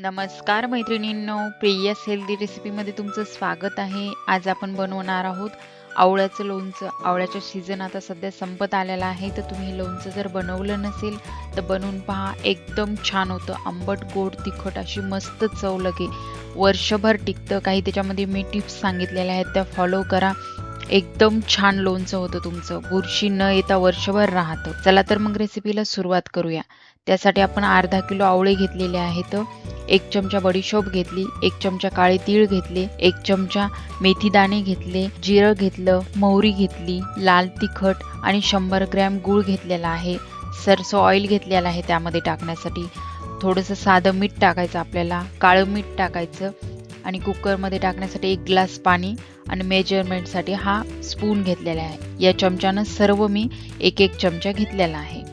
नमस्कार मैत्रिणींनो Prius healthy रेसिपीमध्ये तुमचं स्वागत आहे. आज आपण बनवणार आहोत आवळ्याचं लोणचं. आवळ्याचा सीझन आता सध्या संपत आलेला आहे तर तुम्ही हे लोणचं जर बनवलं नसेल तर बनवून पहा एकदम छान होतं. आंबट गोड तिखट अशी मस्त चव लगे. वर्षभर टिकतं. काही त्याच्यामध्ये मी टिप्स सांगितलेल्या आहेत त्या फॉलो करा. एकदम छान लोणचं होतं तुमचं. बुरशी न येता वर्षभर राहतं. चला तर मग रेसिपीला सुरुवात करूया. त्यासाठी आपण अर्धा किलो आवळे घेतलेले आहेत. एक चमचा बडीशोप घेतली एक चमचा काळे तीळ घेतले एक चमचा मेथी दाणे घेतले जिरं घेतलं मोहरी घेतली लाल तिखट आणि शंभर ग्रॅम गूळ घेतलेला आहे. सरसो ऑइल घेतलेलं आहे त्यामध्ये टाकण्यासाठी. थोडंसं साधं मीठ टाकायचं आपल्याला काळं मीठ टाकायचं आणि कुकरमध्ये टाकण्यासाठी एक ग्लास पाणी आणि मेजरमेंटसाठी हा स्पून घेतलेला आहे. या चमच्यानं सर्व मी एक एक चमचा घेतलेला आहे.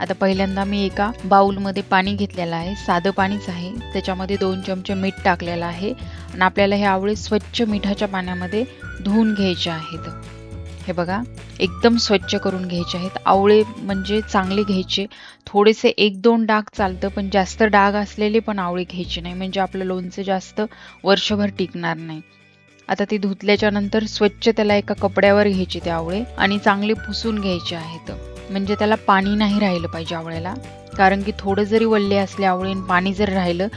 आता पहिल्यांदा मी एका बाऊलमध्ये पाणी घेतलेलं आहे. साधं पाणीच आहे. त्याच्यामध्ये दोन चमचे मीठ टाकलेलं आहे. आणि आपल्याला हे आवळे स्वच्छ मिठाच्या पाण्यामध्ये धुवून घ्यायचे आहेत. हे बघा एकदम स्वच्छ करून घ्यायचे आहेत. आवळे म्हणजे चांगले घ्यायचे. थोडेसे एक दोन डाग चालतं पण जास्त डाग असलेले पण आवळे घ्यायचे नाही. म्हणजे आपलं लोणचं जास्त वर्षभर टिकणार नाही. आता ते धुतल्याच्या नंतर स्वच्छ त्याला एका कपड्यावर घ्यायचे ते आवळे आणि चांगले पुसून घ्यायचे आहेत. म्हणजे त्याला पाणी नाही राहिलं पाहिजे आवळ्याला. कारण की थोडं जरी वल्ले असले आवळीन पाणी जर राहिलं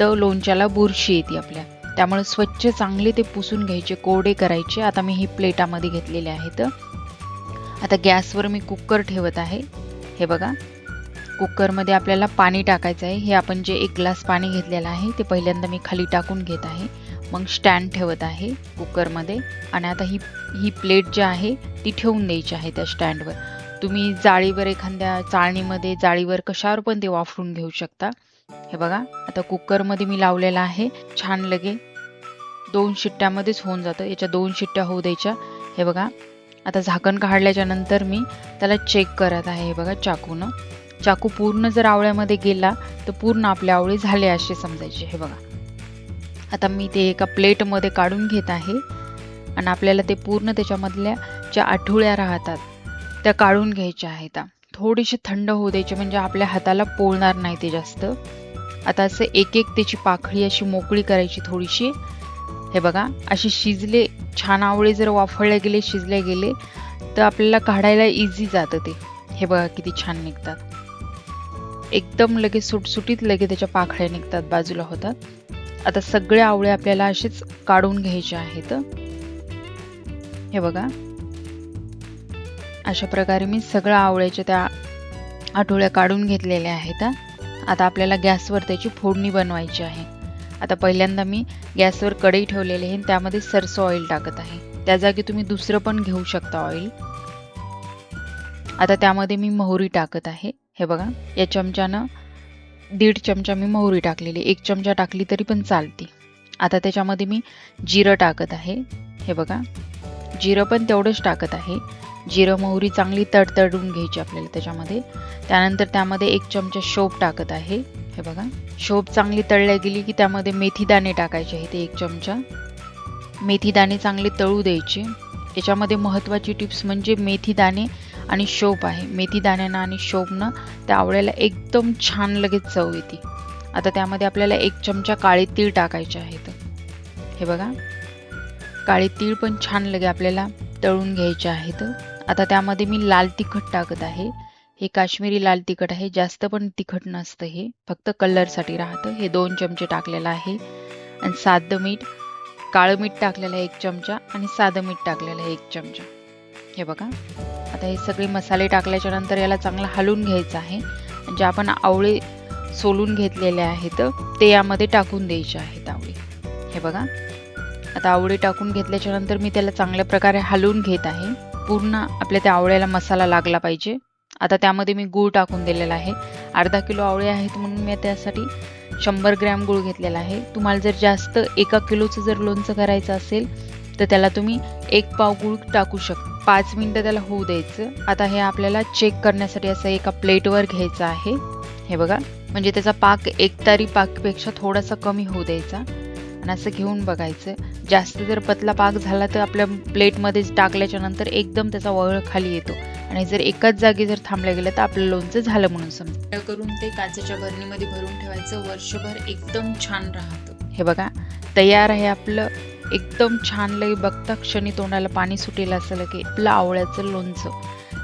तर लोणच्याला बुरशी येते आपल्या. त्यामुळे स्वच्छ चांगले ते पुसून घ्यायचे कोरडे करायचे. आता मी हे प्लेटामध्ये घेतलेले आहेत. आता गॅसवर मी कुकर ठेवत आहे. हे बघा. कुकरमध्ये आपल्याला पाणी टाकायचं आहे. हे आपण जे एक ग्लास पाणी घेतलेलं आहे ते पहिल्यांदा मी खाली टाकून घेत आहे. मग स्टँड ठेवत आहे कुकरमध्ये. आणि आता ही ही प्लेट जी आहे ती ठेवून द्यायची आहे त्या स्टँडवर. तुम्ही जाळीवर एखाद्या चाळणीमध्ये जाळीवर कशावर पण ते वाफरून घेऊ शकता. हे बघा आता कुकरमध्ये मी लावलेला आहे छान लगे. दोन शिट्ट्यामध्येच होऊन जातं याच्या दोन शिट्ट्या होऊ द्यायच्या. हे बघा आता झाकण काढल्याच्या नंतर मी त्याला चेक करत आहे हे बघा चाकूनं. चाकू पूर्ण जर आवळ्यामध्ये गेला तर पूर्ण आपले आवळे झाले असे समजायचे हे बघा. आता मी ते एका प्लेटमध्ये काढून घेत आहे. आणि आपल्याला ते पूर्ण त्याच्यामधल्या ज्या आठुळ्या राहतात त्या काढून घ्यायच्या आहेत. थोडीशी थंड होऊ द्यायचे म्हणजे आपल्या हाताला पोळणार नाही ते जास्त. आता असं एक एक त्याची पाखळी अशी मोकळी करायची थोडीशी. हे बघा असे शिजले छान आवळे जर वाफळले गेले शिजले गेले तर आपल्याला काढायला इझी जातं ते. हे बघा किती छान निघतात. एकदम लगेच सुटसुटीत लगे त्याच्या पाखळ्या निघतात बाजूला होतात. आता सगळे आवळे आपल्याला असेच काढून घ्यायचे आहेत. हे बघा अशा प्रकारे मी सगळ्या आवळ्याच्या त्या आठवड्या काढून घेतलेल्या आहेत आता आपल्याला गॅसवर त्याची फोडणी बनवायची आहे. आता पहिल्यांदा मी गॅसवर कढई ठेवलेली आहे त्यामध्ये सरसो ऑइल टाकत आहे. त्या जागी तुम्ही दुसरं पण घेऊ शकता ऑइल आता त्यामध्ये मी मोहरी टाकत आहे. हे बघा या चमच्यानं दीड चमचा मी मोहरी टाकलेली एक चमचा टाकली तरी पण चालते. आता त्याच्यामध्ये मी जिरं टाकत आहे. हे बघा जिरं पण तेवढंच टाकत आहे. जिरं मोहरी चांगली तडतडून घ्यायची आपल्याला त्याच्यामध्ये. त्यानंतर त्यामध्ये एक चमचा शोप टाकत आहे. हे बघा. शोप चांगली तळल्या गेली की त्यामध्ये मेथीदाणे टाकायचे टाकायचे आहेत एक चमचा. मेथीदाणे चांगले तळू द्यायचे. याच्यामध्ये महत्त्वाची टिप्स म्हणजे मेथीदाणे आणि शोप आहे. मेथीदाण्यानं आणि शोपनं त्या आवळ्याला एकदम छान लगेच चव येते. आता त्यामध्ये आपल्याला एक चमचा काळे तीळ टाकायचे आहेत. हे बघा. काळे तीळ पण छान लगे आपल्याला तळून घ्यायचे आहेत. आता त्यामध्ये मी लाल तिखट टाकत आहे. हे काश्मीरी लाल तिखट आहे. जास्त पण तिखट नसतं हे. फक्त कलरसाठी राहतं. हे दोन चमचे टाकलेलं आहे. आणि साधं मीठ काळं मीठ टाकलेलं आहे एक चमचा आणि साधं मीठ टाकलेलं आहे एक चमचा. हे बघा. आता हे सगळे मसाले टाकल्याच्या नंतर याला चांगलं हलवून घ्यायचं आहे. जे आपण आवळे सोलून घेतलेले आहेत ते यामध्ये टाकून द्यायचे आहेत आवळे. हे बघा. आता आवळे टाकून घेतल्याच्या नंतर मी त्याला चांगल्या प्रकारे हलवून घेत आहे. पूर्ण आपल्या त्या आवळ्याला मसाला लागला पाहिजे. आता त्यामध्ये मी गूळ टाकून दिलेला आहे. अर्धा किलो आवळे आहेत म्हणून मी त्यासाठी शंभर ग्रॅम गूळ घेतलेला आहे. तुम्हाला जर जास्त एका किलोचं जर लोणचं करायचं असेल तर त्याला तुम्ही एक पाव गूळ टाकू शकता पाच मिनटं त्याला होऊ द्यायचं. आता हे आपल्याला चेक करण्यासाठी असं एका प्लेटवर घ्यायचं आहे. हे बघा म्हणजे त्याचा पाक एकतारी पाकपेक्षा थोडासा कमी होऊ द्यायचा. आणि असं घेऊन बघायचं. जास्त जर पतला पाक झाला तर आपल्या प्लेटमध्ये टाकल्याच्या नंतर एकदम त्याचा वळ खाली येतो. आणि जर एकाच जागी जर थांबलं गेलं तर आपलं लोणचं झालं म्हणून समजा. करून ते काचेच्या भरणीमध्ये भरून ठेवायचं. वर्षभर एकदम छान राहतं. हे बघा तयार आहे आपलं. एकदम छान लई बघता क्षणी तोंडाला पाणी सुटेल असं की आपलं आवळ्याचं लोणचं.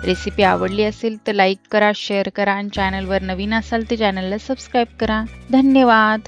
रेसिपी आवडली असेल तर लाईक करा शेअर करा आणि चॅनलवर नवीन असाल तर चॅनलला सबस्क्राईब करा. धन्यवाद!